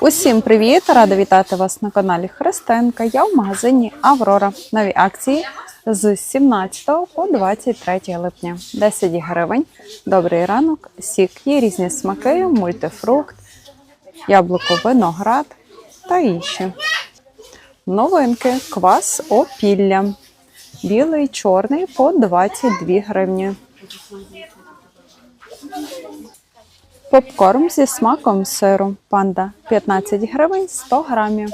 Усім привіт! Рада вітати вас на каналі Христенка. Я в магазині Аврора. Нові акції з 17 по 23 липня. 10 гривень. Добрий ранок. Сік є різні смаки, мультифрукт, яблуко, виноград та інші. Новинки. Квас опілля. Білий, чорний по 22 гривні. Попкорн зі смаком сиру панда 15 гривень 100 грамів.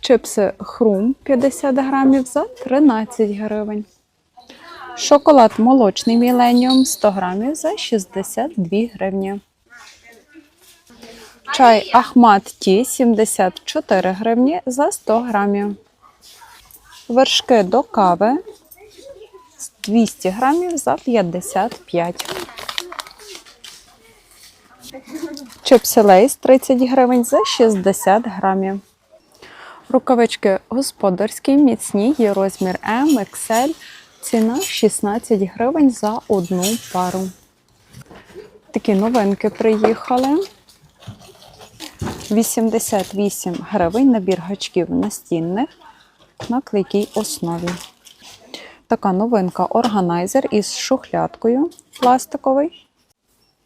Чипси хрум 50 грамів за 13 гривень. Шоколад молочний міленіум 100 грамів за 62 гривні. Чай Ахмат Ті 74 гривні за 100 грамів. Вершки до кави 200 грамів за 55 Чипси Лейс 30 гривень за 60 грамів. Рукавички господарські, міцні, є розмір М, XL. Ціна 16 гривень за одну пару. Такі новинки приїхали. 88 гривень набір гачків настінних на клейкій основі. Така новинка органайзер із шухлядкою пластиковий.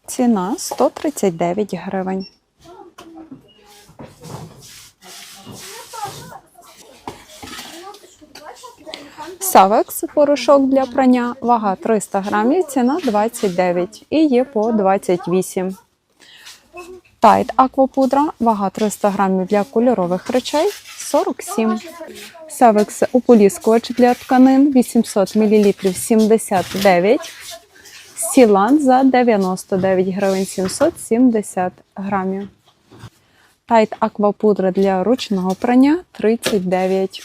Ціна 139 гривень. Савекс порошок для прання, вага 300 грамів, ціна 29 і є по 28. Тайт аквапудра, вага 300 грамів для кольорових речей 47. Савекс ополіскувач для тканин 800 мл 79. Сілан за 99 гривень 770 грамів. Тайт аквапудра для ручного прання 39.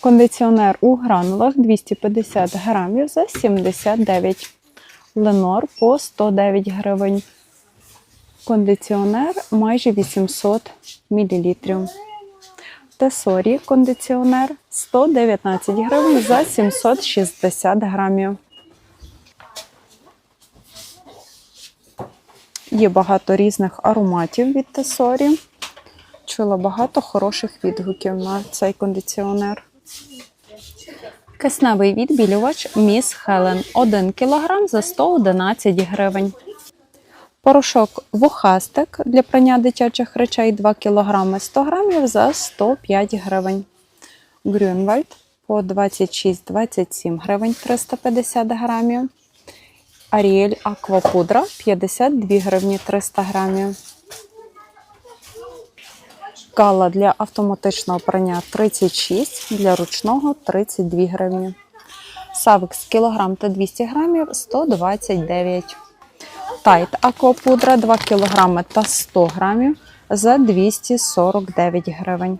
Кондиціонер у гранулах 250 грамів за 79. Ленор по 109 гривень. Кондиціонер майже 800 мл. Тесорі кондиціонер 119 гривень за 760 грамів. Є багато різних ароматів від Тесорі. Чула багато хороших відгуків на цей кондиціонер. Кисневий відбілювач Міс Хелен 1 кг за 111 гривень. Порошок вухастик для прання дитячих речей 2 кг 100 г за 105 гривень. Грюнвальд по 26-27 гривень 350 грамів. Аріель Аквапудра 52 гривні 300 грамів. Гала для автоматичного прання 36, для ручного 32 гривні. Савекс кілограм та 200 грамів 129. Тайт Аквапудра 2 кг та 100 грамів за 249 гривень.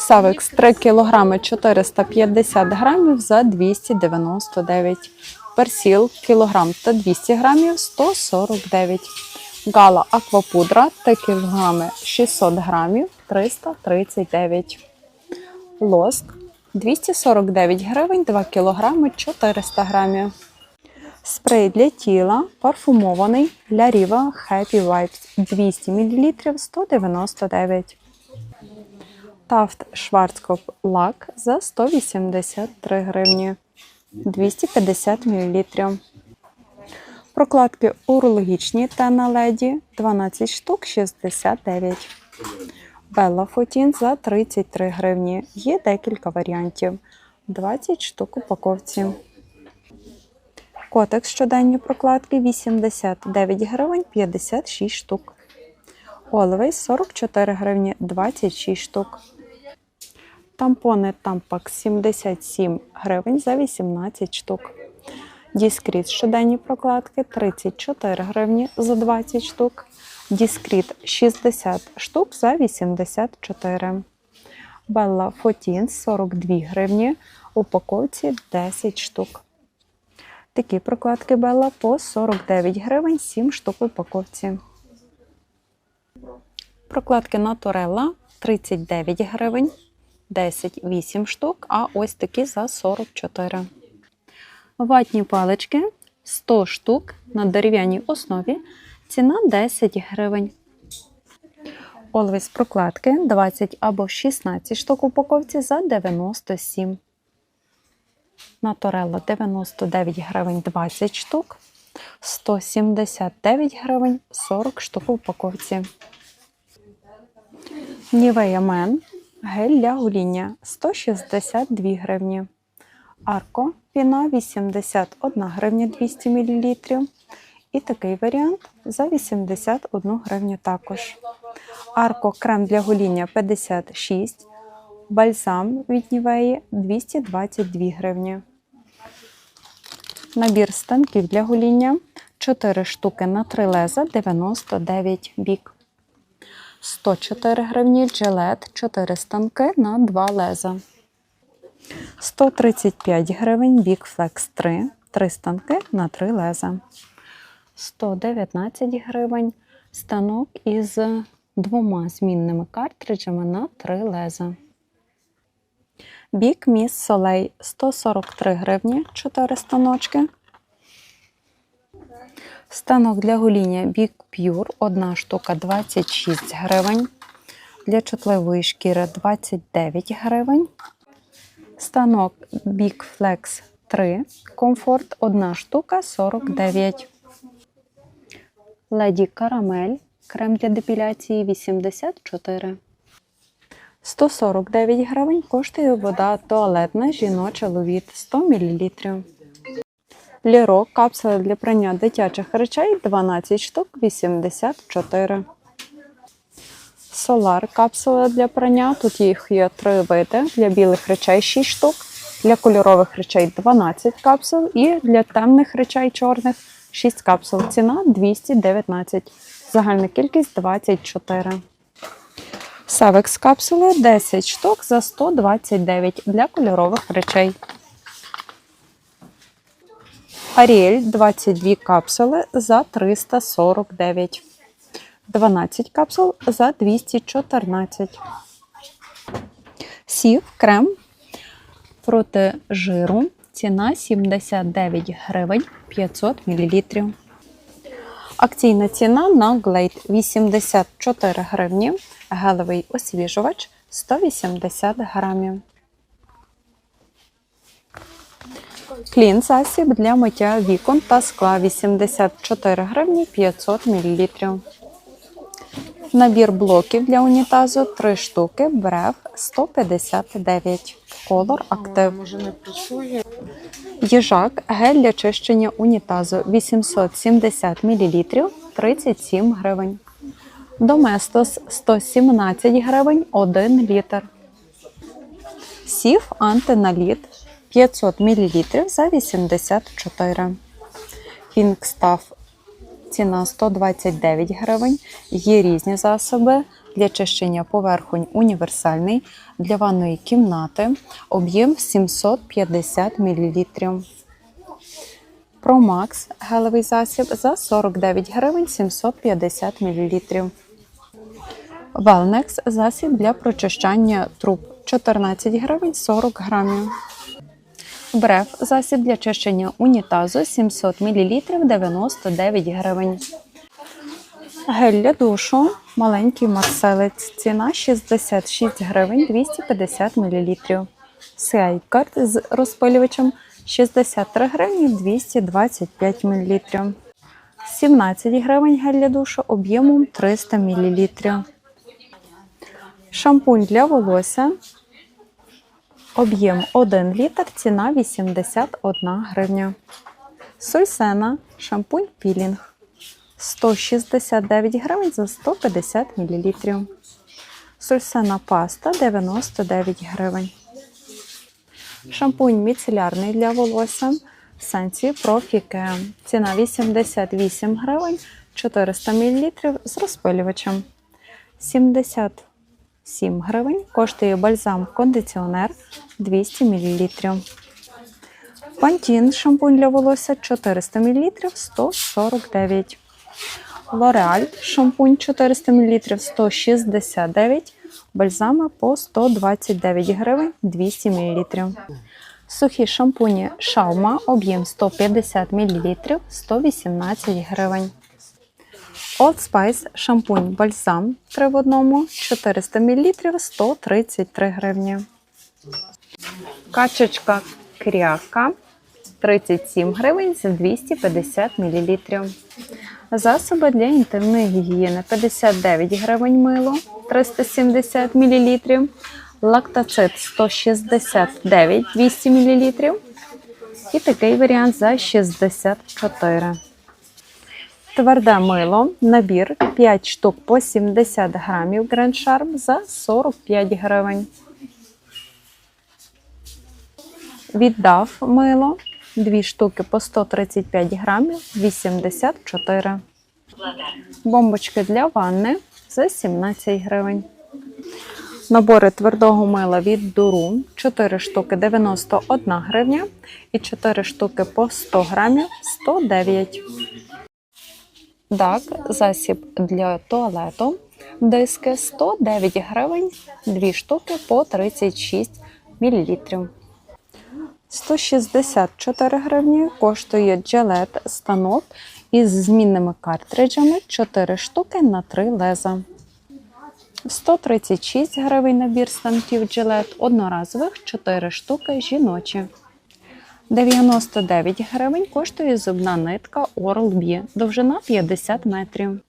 Савекс 3 кг 450 грамів за 299 Персіл кілограм та 200 грамів 149 Гала аквапудра 3 кг 600 грамів 339 Лоск 249 гривень 2 кг 400 грамів. Спрей для тіла парфумований для Riva Happy Vibes 200 мл 199 Тафт Шварцкоп лак за 183 гривні 250 мл. Прокладки урологічні та на леді 12 штук 69. Белла Фотін за 33 гривні. Є декілька варіантів. 20 штук упаковці. Котекс щоденні прокладки 89 гривень 56 штук. Олвейс 44 гривні 26 штук. Тампони Tampax 77 гривень за 18 штук. Діскріт щоденні прокладки 34 гривні за 20 штук. Діскріт 60 штук за 84. Белла Фотінс 42 гривні. Упаковці 10 штук. Такі прокладки Белла по 49 гривень 7 штук в упаковці. Прокладки Наторелла 39 гривень. 10 8 штук, а ось такі за 44. Ватні палички 100 штук на дерев'яній основі. Ціна 10 гривень. Always прокладки 20 або 16 штук упаковці за 97. Наторелла 99 гривень 20 штук. 179 гривень 40 штук упаковці. Нівея Мен гель для гоління 162 гривні. Арко піна 81 гривня 200 мл. І такий варіант за 81 гривню також. Арко крем для гоління 56, бальзам від Нівеї 222 гривні. Набір станків для гоління 4 штуки на 3 леза 99 бік. 104 гривні джилет 4 станки на 2 леза. 135 гривень бік Flex 3 3 станки на 3 леза. 119 гривень станок із двома змінними картриджами на 3 леза. Бік Міс Солей 143 гривні 4 станочки. Станок для гоління Big Pure 1 штука 26 гривень. Для чутливої шкіри 29 гривень. Станок Big Flex 3 Comfort 1 штука 49. Леді Карамель крем для депіляції 84. 149 гривень коштує вода туалетна жіноча ловіт 100 мл. Ліро капсули для прання дитячих речей 12 штук 84. Солар капсули для прання. Тут їх є три види. Для білих речей 6 штук, для кольорових речей 12 капсул і для темних речей чорних 6 капсул. Ціна 219. Загальна кількість 24. Севекс капсули 10 штук за 129 для кольорових речей. Аріель 22 капсули за 349. 12 капсул за 214. Сів крем проти жиру. Ціна 79 гривень 500 мл. Акційна ціна на Glade 84 гривні. Гелевий освіжувач 180 грамів. Клін засіб для миття вікон та скла 84 гривні 500 мл. Набір блоків для унітазу 3 штуки, брев 159. Колор актив. Може. Їжак гель для чищення унітазу 870 мл 37 гривень. Доместос 117 гривень 1 літр. Сів антиналіт 500 мл за 84. Фінкстаф ціна 129 гривень. Є різні засоби для чищення поверхонь універсальний для ванної кімнати. Об'єм 750 мл. Промакс гелевий засіб за 49 гривень 750 мл. Велнекс засіб для прочищання труб 14 гривень 40 грамів. Бреф засіб для чищення унітазу 700 мл 99 гривень. Гель для душу маленький марселець. Ціна 66 гривень 250 мл. Сейкарт з розпилювачем 63 гривні 225 мл. 17 гривень гель для душу об'ємом 300 мл. Шампунь для волосся. Об'єм 1 літр, ціна 81 гривня. Сульсена, шампунь пілінг 169 гривень за 150 мл. Сульсена паста 99 гривень. Шампунь міцелярний для волосся Сенсі Профіке. Ціна 88 гривень 400 мл з розпилювачем. 77 гривень коштує бальзам кондиціонер 200 мл. Пантін шампунь для волосся 400 мл 149. Лореаль шампунь 400 мл 169. Бальзами по 129 гривень 200 мл. Сухі шампуні Шаума, об'єм 150 мл 118 гривень. Old Spice шампунь бальзам 3 в одному 400 мл 133 гривні. Качечка кряка 37 гривень за 250 мл. Засоби для інтимної гігієни 59 гривень мило 370 мл. Лактацит 169 200 мл. І такий варіант за 64. Тверде мило, набір 5 штук по 70 грамів Grand Charm за 45 гривень. Віддав мило 2 штуки по 135 грамів 84. Бомбочки для ванни за 17 гривень. Набори твердого мила від Дуру 4 штуки 91 гривня і 4 штуки по 100 грамів 109. Так, засіб для туалету. Диски 109 гривень, 2 штуки по 36 мл. 164 гривні коштує джилет станок із змінними картриджами 4 штуки на 3 леза. 136 гривень набір станків джилет одноразових 4 штуки жіночі. 99 гривень коштує зубна нитка Oral-B, довжина 50 метрів.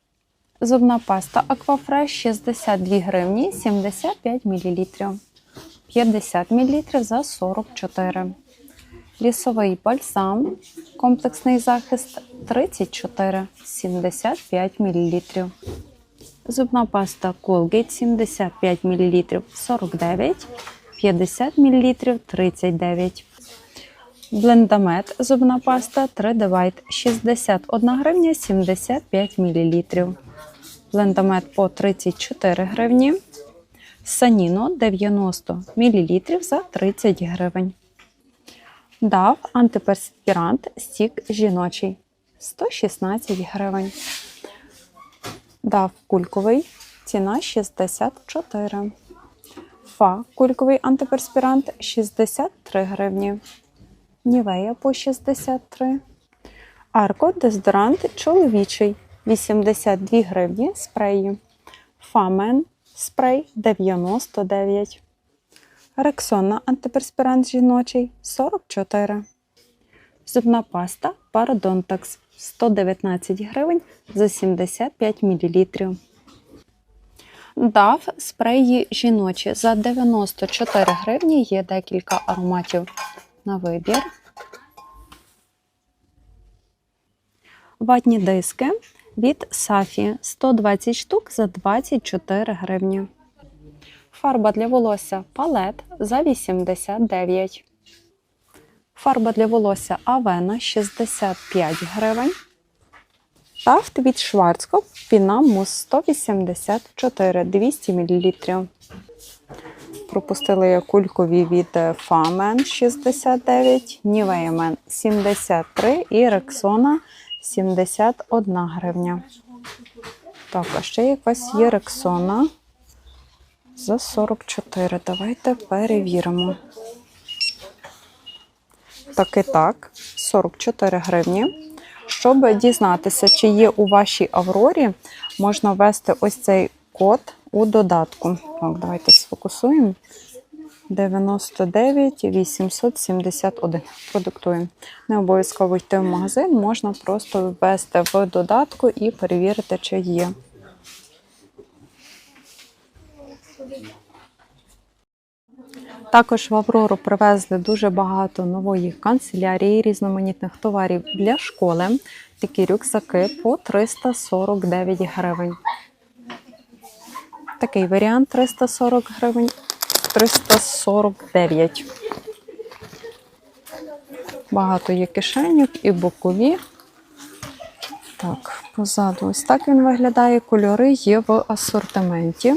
Зубна паста Aquafresh 62 гривні 75 мл. 50 мл за 44. Лісовий бальзам, комплексний захист 34 75 мл. Зубна паста Colgate 75 мл 49, 50 мл 39. Блендамет зубна паста 3 Divide 61 гривня 75 мл. Блендамет по 34 гривні. Саніно 90 мл за 30 гривень. Дав антиперспірант стік жіночий 116 гривень. Дав кульковий ціна 64. Фа кульковий антиперспірант 63 гривні. Нівея по 63. Арко дезодорант чоловічий 82 гривні спреї. Фамен спрей 99. Рексона антиперспірант жіночий 44. Зубна паста Пародонтакс 119 гривень за 75 мл. Дав спреї жіночі за 94 гривні. Є декілька ароматів на вибір. Ватні диски від Сафі 120 штук за 24 гривні. Фарба для волосся палет за 89. Фарба для волосся Авена 65 гривень. Тафт від Шварцкоп Піна Мус 184 200 мл. Пропустили я кулькові від Фамен 69, Нівея 73 і Рексона 71 гривня. Так, а ще якась є Рексона за 44. Давайте перевіримо. Так і так, 44 гривні. Щоб дізнатися, чи є у вашій Аврорі, можна ввести ось цей код у додатку. Так, давайте сфокусуємо. 99 871. Продуктуємо. Не обов'язково йти в магазин, можна просто ввести в додатку і перевірити, чи є. Також в Аврору привезли дуже багато нової канцелярії, різноманітних товарів для школи. Такі рюкзаки по 349 гривень. Такий варіант 340 гривень, 349. Багато є кишеньок і бокові. Так, позаду ось так він виглядає. Кольори є в асортименті.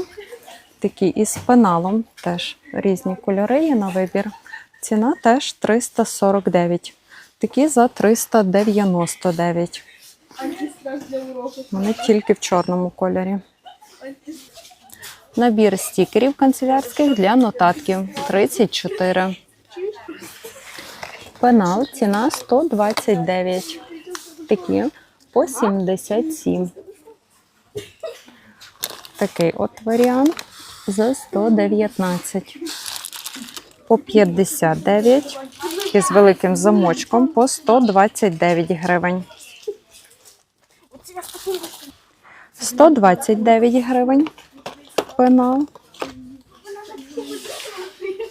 Такі із пеналом теж різні кольори є на вибір. Ціна теж 349. Такі за 399. Вони тільки в чорному кольорі. Набір стікерів канцелярських для нотатків 34. Пенал ціна 129. Такі по 77. такий от варіант за 119. По 59 і з великим замочком по 129 гривень. 129 гривень пенал.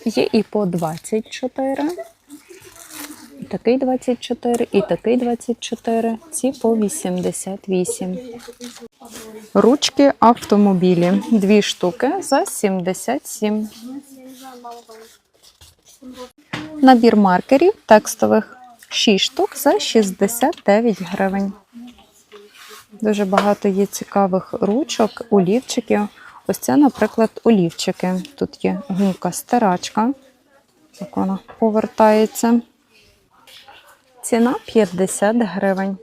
Є і по 24. І такий 24, і такий 24. Ці по 88. Ручки автомобілі. Дві штуки за 77. Набір маркерів текстових 6 штук за 69 гривень. Дуже багато є цікавих ручок, олівчиків. Ось це, наприклад, олівчики. Тут є гумка стирачка. Як вона повертається. Ціна 50 гривень.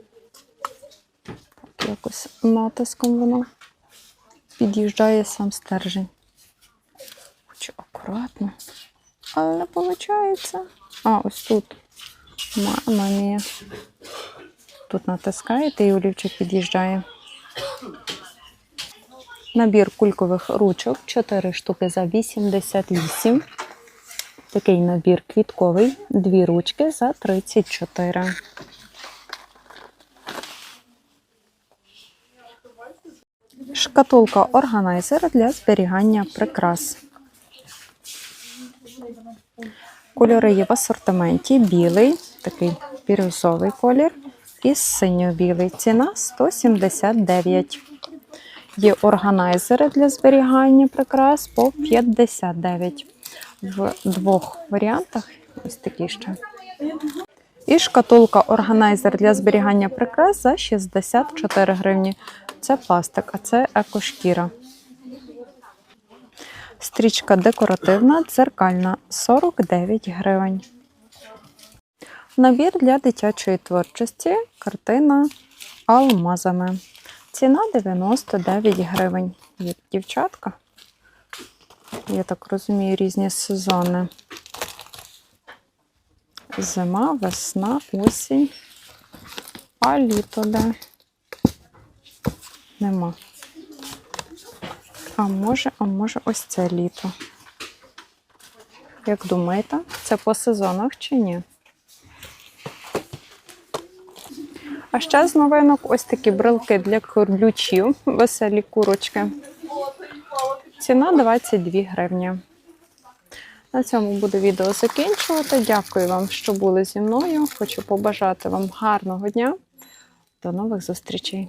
Так, якось натиском воно під'їжджає сам стержень. Хочу акуратно. Але не виходить. А, ось тут. Мама мія. Тут натискаєте і олівчик під'їжджає. Набір кулькових ручок 4 штуки за 88. Такий набір квітковий, дві ручки за 34. Шкатулка органайзер для зберігання прикрас. Кольори є в асортименті білий, такий бірюзовий колір і синьо-білий. Ціна 179. Є органайзери для зберігання прикрас по 59. В двох варіантах. Ось такі ще. І шкатулка органайзер для зберігання прикрас за 64 гривні. Це пластик, а це екошкіра. Стрічка декоративна, дзеркальна 49 гривень. Набір для дитячої творчості. Картина алмазами. Ціна 99 гривень. Є дівчатка. Я так розумію, різні сезони. Зима, весна, осінь. А літо де? Нема. А може, а може, ось це літо. Як думаєте, це по сезонах чи ні? А ще з новинок ось такі брелки для корлючів, веселі курочки. Ціна 22 гривні. На цьому буду відео закінчувати. Дякую вам, що були зі мною. Хочу побажати вам гарного дня. До нових зустрічей!